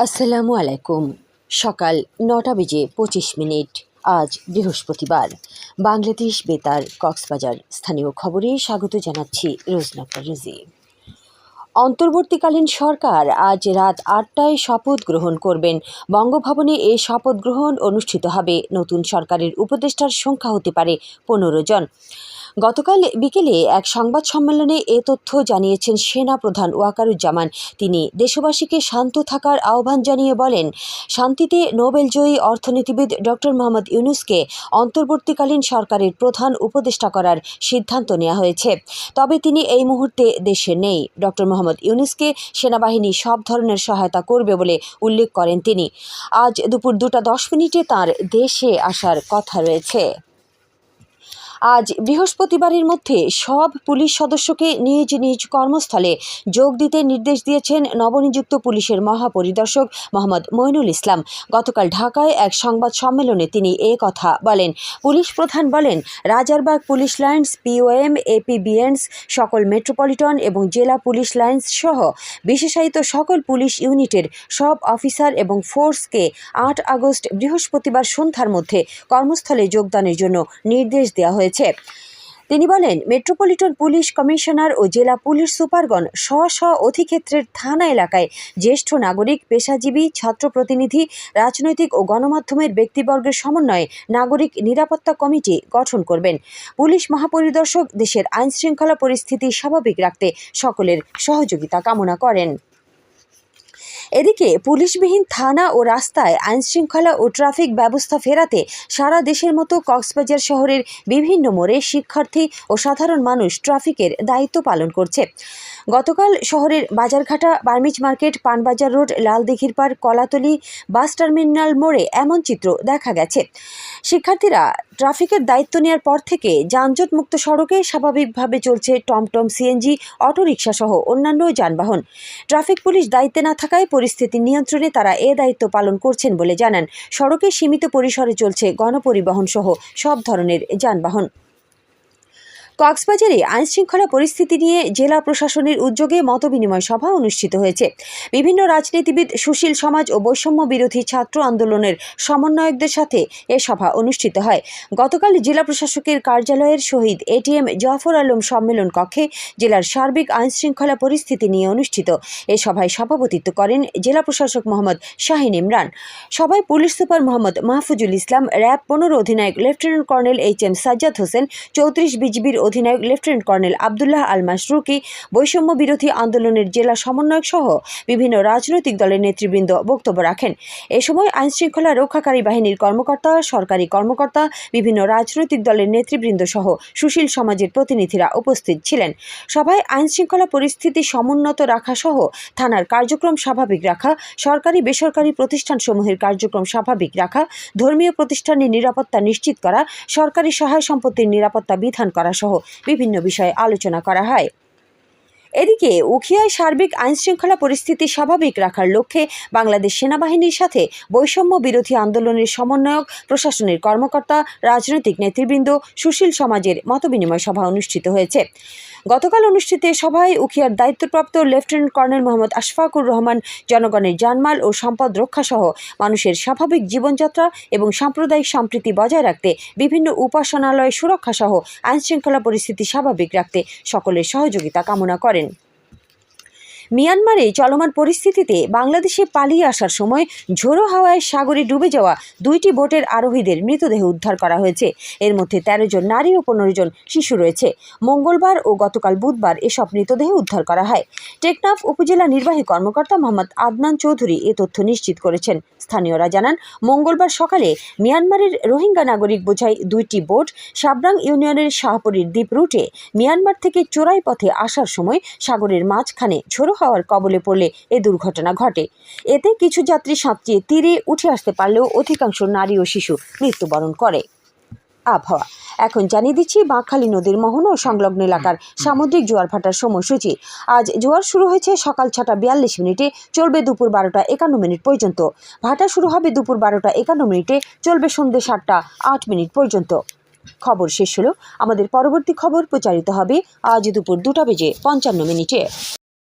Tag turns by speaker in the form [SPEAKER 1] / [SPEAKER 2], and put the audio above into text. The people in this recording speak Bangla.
[SPEAKER 1] আসসালামু আলাইকুম। সকাল নটা বেজে পঁচিশ মিনিট। আজ বৃহস্পতিবার। বাংলাদেশ বেতার কক্সবাজার স্থানীয় খবরে স্বাগত জানাচ্ছি রোজনাক্তা রুজি। অন্তর্বর্তীকালীন সরকার আজ রাত আটটায় শপথ গ্রহণ করবেন। বঙ্গভবনে এ শপথ গ্রহণ অনুষ্ঠিত হবে। নতুন সরকারের উপদেষ্টার সংখ্যা হতে পারে পনেরো জন। গতকাল বিকেলে এক সংবাদ সম্মেলনে এ তথ্য জানিয়েছেন সেনা প্রধান ওয়াকারুজ্জামান। তিনি দেশবাসীকে শান্ত থাকার আহ্বান জানিয়ে বলেন, শান্তিতে নোবেলজয়ী অর্থনীতিবিদ ডক্টর মোহাম্মদ ইউনুসকে অন্তর্বর্তীকালীন সরকারের প্রধান উপদেষ্টা করার সিদ্ধান্ত নেওয়া হয়েছে। তবে তিনি এই মুহূর্তে দেশে নেই। ডক্টর মোহাম্মদ ইউনুসকে সেনাবাহিনী সব ধরনের সহায়তা করবে বলে উল্লেখ করেন তিনি। আজ দুপুর দুটা দশ মিনিটে তার দেশে আসার কথা রয়েছে। আজ বৃহস্পতিবারের মধ্যে সব পুলিশ সদস্যকে নিজ নিজ কর্মস্থলে যোগ দিতে নির্দেশ দিয়েছেন নবনিযুক্ত পুলিশের মহাপরিদর্শক মোহাম্মদ মইনুল ইসলাম। গতকাল ঢাকায় এক সংবাদ সম্মেলনে তিনি এ কথা বলেন। পুলিশ প্রধান বলেন, Rajarbagh police lines, POM, APBNs, সকল মেট্রোপলিটন এবং জেলা পুলিশ লাইন্স সহ বিশেষায়িত সকল পুলিশ ইউনিটের সব অফিসার এবং ফোর্সকে আট আগস্ট বৃহস্পতিবার সন্ধ্যার মধ্যে কর্মস্থলে যোগদানের জন্য নির্দেশ দেওয়া হয়েছে। তিনি বলেন, মেট্রোপলিটন পুলিশ কমিশনার ও জেলা পুলিশ সুপারগণ স্ব স্ব অধিক্ষেত্রের থানা এলাকায় জ্যেষ্ঠ নাগরিক, পেশাজীবী, ছাত্র প্রতিনিধি, রাজনৈতিক ও গণমাধ্যমের ব্যক্তিবর্গের সমন্বয়ে নাগরিক নিরাপত্তা কমিটি গঠন করবেন। পুলিশ মহাপরিদর্শক দেশের আইনশৃঙ্খলা পরিস্থিতি স্বাভাবিক রাখতে সকলের সহযোগিতা কামনা করেন। এদিকে পুলিশবিহীন থানা ও রাস্তায় আইনশৃঙ্খলা ও ট্রাফিক ব্যবস্থা ফেরাতে সারা দেশের মতো কক্সবাজার শহরের বিভিন্ন মোড়ে শিক্ষার্থী ও সাধারণ মানুষ ট্রাফিকের দায়িত্ব পালন করছে। গতকাল শহরের Bazarghata, Burmese market, Panbazar road, লালদিঘির পার কলাতলি বাস টার্মিনাল মোড়ে এমন চিত্র দেখা গেছে। শিক্ষার্থীরা ট্রাফিকের দায়িত্ব নেওয়ার পর থেকে যানজট মুক্ত সড়কে স্বাভাবিকভাবে চলছে টমটম সিএনজি, অটোরিকশা সহ অন্যান্য যানবাহন। ট্রাফিক পুলিশ দায়িত্বে না থাকায় পরিস্থিতি নিয়ন্ত্রণে তারা এ দায়িত্ব পালন করছেন বলে জানান। সড়কে সীমিত পরিসরে চলছে গণপরিবহন সহ সব ধরনের যানবাহন। কক্সবাজারে আইনশৃঙ্খলা পরিস্থিতি নিয়ে জেলা প্রশাসনের উদ্যোগে মতবিনিময় সভা অনুষ্ঠিত হয়েছে। বিভিন্ন রাজনীতিবিদ, সুশীল সমাজ ও বৈষম্য বিরোধী ছাত্র আন্দোলনের সমন্বয়কদের সাথে এ সভা অনুষ্ঠিত হয়। গতকাল জেলা প্রশাসকের কার্যালয়ের শহীদ এটিএম জাফর আলম সম্মেলন কক্ষে জেলার সার্বিক আইনশৃঙ্খলা পরিস্থিতি নিয়ে অনুষ্ঠিত। এ সভায় সভাপতিত্ব করেন জেলা প্রশাসক মোহাম্মদ শাহিন ইমরান। সভায় police super Mohammad Mahfuzul Islam, RAB পনেরো অধিনায়ক lieutenant colonel H M Sajjad Hossain, চৌত্রিশ বিজিবির অধিনায়ক লেফটেন্যান্ট কর্নেল আবদুল্লাহ আল মাসরুকি বৈষম্য বিরোধী আন্দোলনের জেলা সমন্বয়ক সহ বিভিন্ন রাজনৈতিক দলের নেতৃবৃন্দ বক্তব্য রাখেন। এ সময় আইনশৃঙ্খলা রক্ষাকারী বাহিনীর কর্মকর্তা, সরকারি কর্মকর্তা, বিভিন্ন রাজনৈতিক দলের নেতৃবৃন্দ সহ সুশীল সমাজের প্রতিনিধিরা উপস্থিত ছিলেন। সভায় আইনশৃঙ্খলা পরিস্থিতি সমুন্নত রাখা সহ থানার কার্যক্রম স্বাভাবিক রাখা, সরকারি বেসরকারি প্রতিষ্ঠানসমূহের কার্যক্রম স্বাভাবিক রাখা, ধর্মীয় প্রতিষ্ঠানের নিরাপত্তা নিশ্চিত করা, সরকারি সহায় সম্পত্তির নিরাপত্তা বিধান করা সহ বিভিন্ন বিষয়ে আলোচনা করা হয়। এদিকে উখিয়ায় সার্বিক আইনশৃঙ্খলা পরিস্থিতি স্বাভাবিক রাখার লক্ষ্যে বাংলাদেশ সেনাবাহিনীর সাথে বৈষম্য বিরোধী আন্দোলনের সমন্বয়ক, প্রশাসনের কর্মকর্তা, রাজনৈতিক নেতৃবৃন্দ, সুশীল সমাজের মতবিনিময় সভা অনুষ্ঠিত হয়েছে। গতকাল অনুষ্ঠিত সভায় উখিয়ার দায়িত্বপ্রাপ্ত লেফটেন্যান্ট কর্নেল মোহাম্মদ আশফাকুর রহমান, জনগণের জানমাল ও সম্পদ রক্ষা সহ মানুষের স্বাভাবিক জীবনযাত্রা এবং সাম্প্রদায়িক সম্প্রীতি বজায় রাখতে বিভিন্ন উপাসনালয় সুরক্ষা সহ আইনশৃঙ্খলা পরিস্থিতি স্বাভাবিক রাখতে সকলের সহযোগিতা কামনা করেন। মিয়ানমারে চলমান পরিস্থিতিতে বাংলাদেশে পালিয়ে আসার সময় ঝোড়ো হাওয়ায় সাগরে ডুবে যাওয়া দুইটি বোটের আরোহীদের মৃতদেহ উদ্ধার করা হয়েছে। এর মধ্যে তেরো জন নারী ও পনেরো জন শিশু রয়েছে। মঙ্গলবার ও গতকাল বুধবার এসব মৃতদেহ উদ্ধার করা হয়। টেকনাফ উপজেলা নির্বাহী কর্মকর্তা মোহাম্মদ আদনান চৌধুরী এ তথ্য নিশ্চিত করেছেন। স্থানীয়রা জানান, মঙ্গলবার সকালে মিয়ানমারের রোহিঙ্গা নাগরিক বোঝাই দুইটি বোট সাবরাং ইউনিয়নের শাহপুরীর দ্বীপ রুটে মিয়ানমার থেকে চোরাই পথে আসার সময় সাগরের মাঝখানে ঝোড়ো হাওয়ার কবলে পড়লে এ দুর্ঘটনা ঘটে। এতে কিছু যাত্রী সাঁতরিয়ে তীরে উঠে আসতে পারলেও অধিকাংশ নারী ও শিশু মৃত্যুবরণ করে। আবহাওয়া। এখন জানিয়ে দিচ্ছি, বাঁকখালী নদীর মোহনা ও সংলগ্ন এলাকার সামুদ্রিক জোয়ার ভাটার সময়সূচি। আজ জোয়ার শুরু হয়েছে সকাল ছটা বিয়াল্লিশ মিনিটে, চলবে দুপুর বারোটা একান্ন মিনিট পর্যন্ত। ভাটা শুরু হবে দুপুর বারোটা একান্ন মিনিটে, চলবে সন্ধ্যে সাতটা আট মিনিট পর্যন্ত। খবর শেষ হলো। আমাদের পরবর্তী খবর প্রচারিত হবে আজ দুপুর দুটা বেজে পঞ্চান্ন মিনিটে।